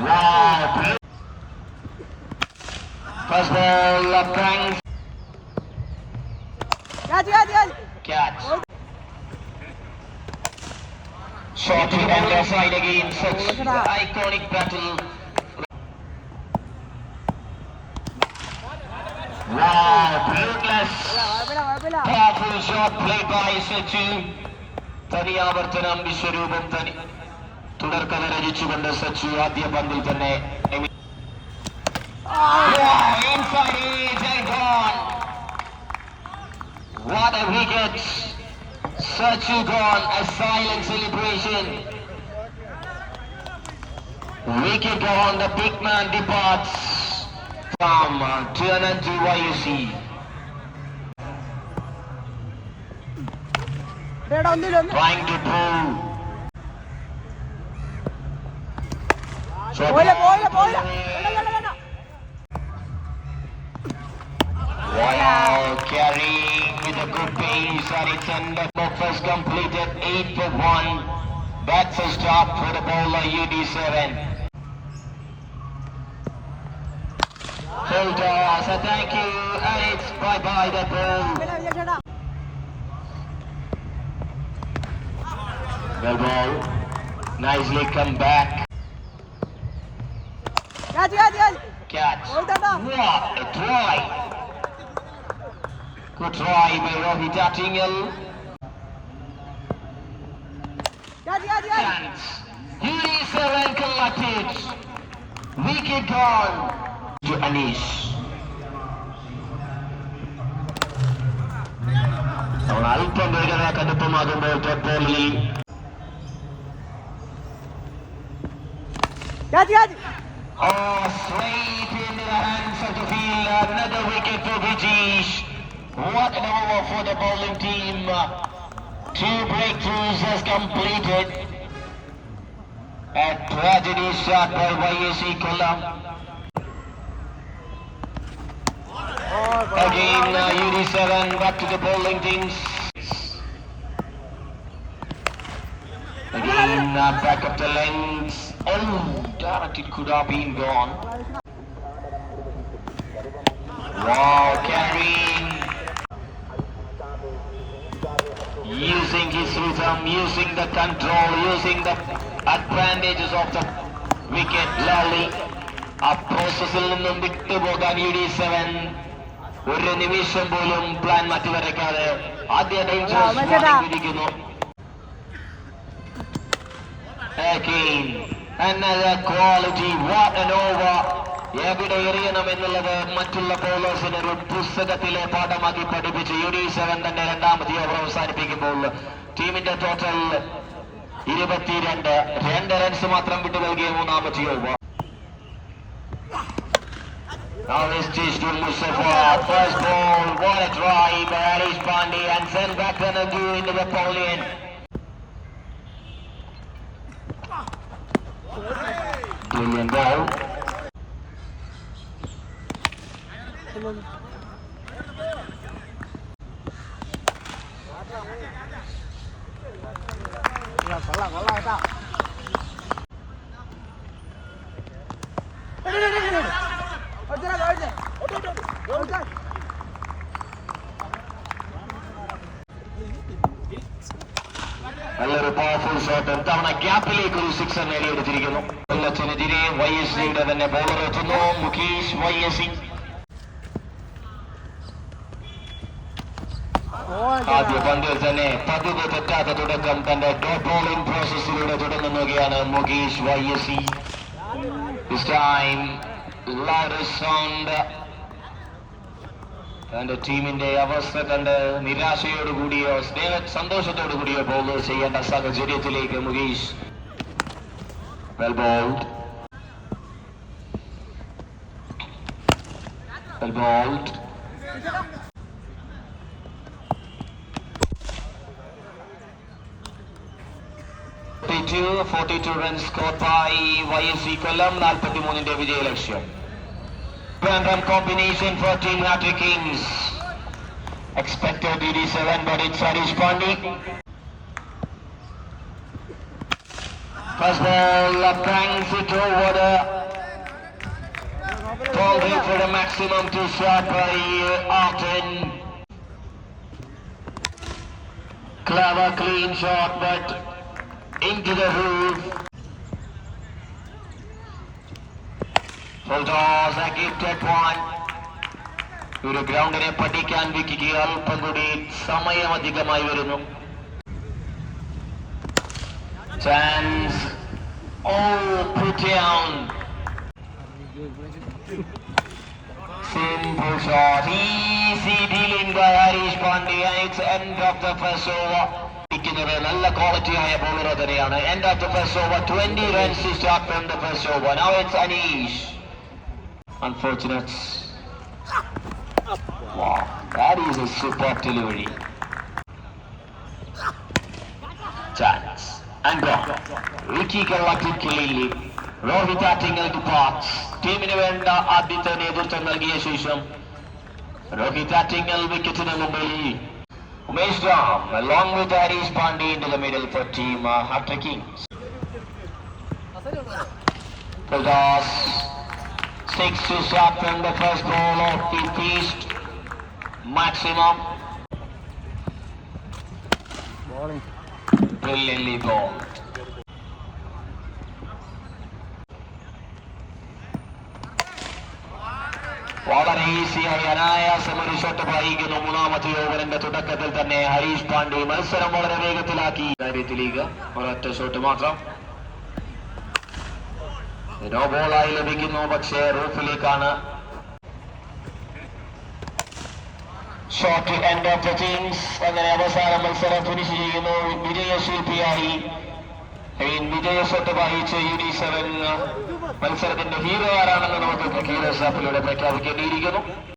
Wow. First ball, uh, thanks. Catch, catch, catch. Catch. Shot on their side again. Such iconic battle. Wow, ruthless. കുഴപ്പമില്ല കുഴപ്പമില്ല Powerful shot played by Sachu. തനിയാവർത്തനം വിശ്വരൂപം തനി തുടർക്കഥ രചിച്ചുകൊണ്ട് സച്ചു ആദ്യ പന്തിൽ തന്നെ Amy- Wow, inside edge and gone. What a wicket. Sachu gone, a silent celebration. Wicket gone, the big man departs from uh, Turner to YUC. എടാ ഒന്നില്ല ഒന്ന് trying to pull. പോയില്ല പോയില്ല പോയില്ല വേണ്ട, വേണ്ട, വേണ്ട. Wow, carrying with a good pace and it's under first completed 8 for 1. That's a stop for the bowler UD7. Full toss, a thank you, and it's bye bye the ball. കുഴപ്പമില്ല, വിജയ് ചേട്ടാ. The ball, nicely come back. Catch, catch, catch. Catch. പോയി ചേട്ടാ. What a try! Good try by Rohit Attingal. Catch, catch, catch. Chance. UD7 collected. Wicket gone to Anish. അവൻ അല്പം വേഗത കടുപ്പമാകുമ്പോൾ dot ബോളിൽ Catch, catch. Oh, straight into the hands of the field. Another wicket for Vijesh. What an over for the bowling team. Two breakthroughs has completed. A tragedy shot by YSC Kollam. Again, uh, UD7 back to the bowling teams. Again, uh, up the lens. Oh, damn it, it could have been gone. Wow, carrying. Using his rhythm, using the control, using the advantages of the wicket, Lally. ആ പ്രോസസ്സിൽ നിന്നും വിട്ടുപോകാൻ U D seven ഒരു നിമിഷം പോലും plan മാറ്റിവരയ്ക്കാതെ ആദ്യ danger. വിധിക്കുന്നു Again, another quality, what an over. എവിടെ എറിയണം എന്നുള്ളത് മറ്റുള്ള ബോളേഴ്സിന് ഒരു പുസ്തകത്തിലെ പാഠമാക്കി പഠിപ്പിച്ച് യു ഡി സെവൻ തന്നെ രണ്ടാമത്തെ ഓവർ അവസാനിപ്പിക്കുമ്പോൾ ടീമിന്റെ ടോട്ടൽ ഇരുപത്തിരണ്ട് രണ്ട് റൺസ് മാത്രം വിട്ടു നൽകിയ മൂന്നാമത്തെ over Now this is to Mustafa. First ball, what a try by Alish Pandey and send back Ranadu into mình nhìn vào Hãy subscribe cho kênh Ghiền Mì Gõ Để không bỏ lỡ những video hấp dẫn നല്ലൊരു powerful shot ഇത്തവണ ഗ്യാപ്പിലേക്ക് ഒരു sixer നേടിയെടുത്തിരിക്കുന്നു കൊല്ലത്തിനെതിരെ Y S സിയുടെ തന്നെ bowler എത്തുന്നു. Mukesh Y S C ആദ്യ പന്തിൽ തന്നെ പതിവ് തെറ്റാത്ത തുടക്കം തന്റെ ഡോട്ട് ബോളിംഗ് പ്രോസസ്സിലൂടെ തുടങ്ങുകയാണ് Mukesh Y S C This time, sound. തന്റെ ടീമിന്റെ അവസ്ഥ കണ്ട് നിരാശയോടുകൂടിയോ സ്നേഹ സന്തോഷത്തോടുകൂടിയോ ബോൾ ചെയ്യേണ്ട സാഹചര്യത്തിലേക്ക് Mukesh. Well bowled forty two runs score by Y S C Kollam നാൽപ്പത്തി മൂന്നിന്റെ വിജയലക്ഷ്യം. Grand run combination for Team Hattrick Kings. Expected DD7, but it's Harish Pandey. First ball uh, bangs it over the boundary for the maximum to shot by uh, Artin. Clever clean shot but into the roof. Full toss, a gifted one. ഒരു ഗ്രൗണ്ടിനെ പഠിക്കാൻ വിക്കിക്ക് അല്പം കൂടി സമയം അധികമായി വരുന്നു chance oh put down simple shot easy dealing by Harish Pandya it's end of the first over ഇരിക്കുന്നത് നല്ല quality ആയ ബോളർ തന്നെയാണ് end of the first over 20 runs to start from the first over now it's Anish unfortunate Wow, that is a superb delivery. Chance. And gone. Ricky collected cleanly. Rohit Attingal departs. ടീമിന് വേണ്ട ആദ്യത്തെ നേതൃത്വം നൽകിയ ശേഷം രോഹിത് ആറ്റിങ്ങൽ വിക്കറ്റിന് മുമ്പിൽ Umesh Ram along with Harish Pandey into the middle for team uh, after Kings. Full toss. Six to start from the first ball of the feast. Maximum. Brilliantly bowled. വളരെ ഈസിയായി അനായാസം ഒരു ഷോട്ട് പായിക്കുന്നു മൂന്നാമത്തെ ഓവറിന്റെ തുടക്കത്തിൽ തന്നെ ഹരീഷ് പാണ്ഡെ മത്സരം വളരെ വേഗത്തിലാക്കി കാര്യത്തിലേക്ക് ഒരൊറ്റ ഷോട്ട് മാത്രം നോ ബോളായി ലഭിക്കുന്നു പക്ഷേ റൂഫിലേക്കാണ്. Short end of the teams അങ്ങനെ അവസാന മത്സരം ഫിനിഷ് ചെയ്യുന്നു. വിജയശില്പിയായി ഐ മീൻ വിജയ ഷോട്ട് വഹിച്ച യു ഡി സെവൻ മത്സരത്തിന്റെ ഹീറോ ആരാണെന്ന് നമുക്ക് ഷാപ്പിലൂടെ പ്രഖ്യാപിക്കേണ്ടിയിരിക്കുന്നു.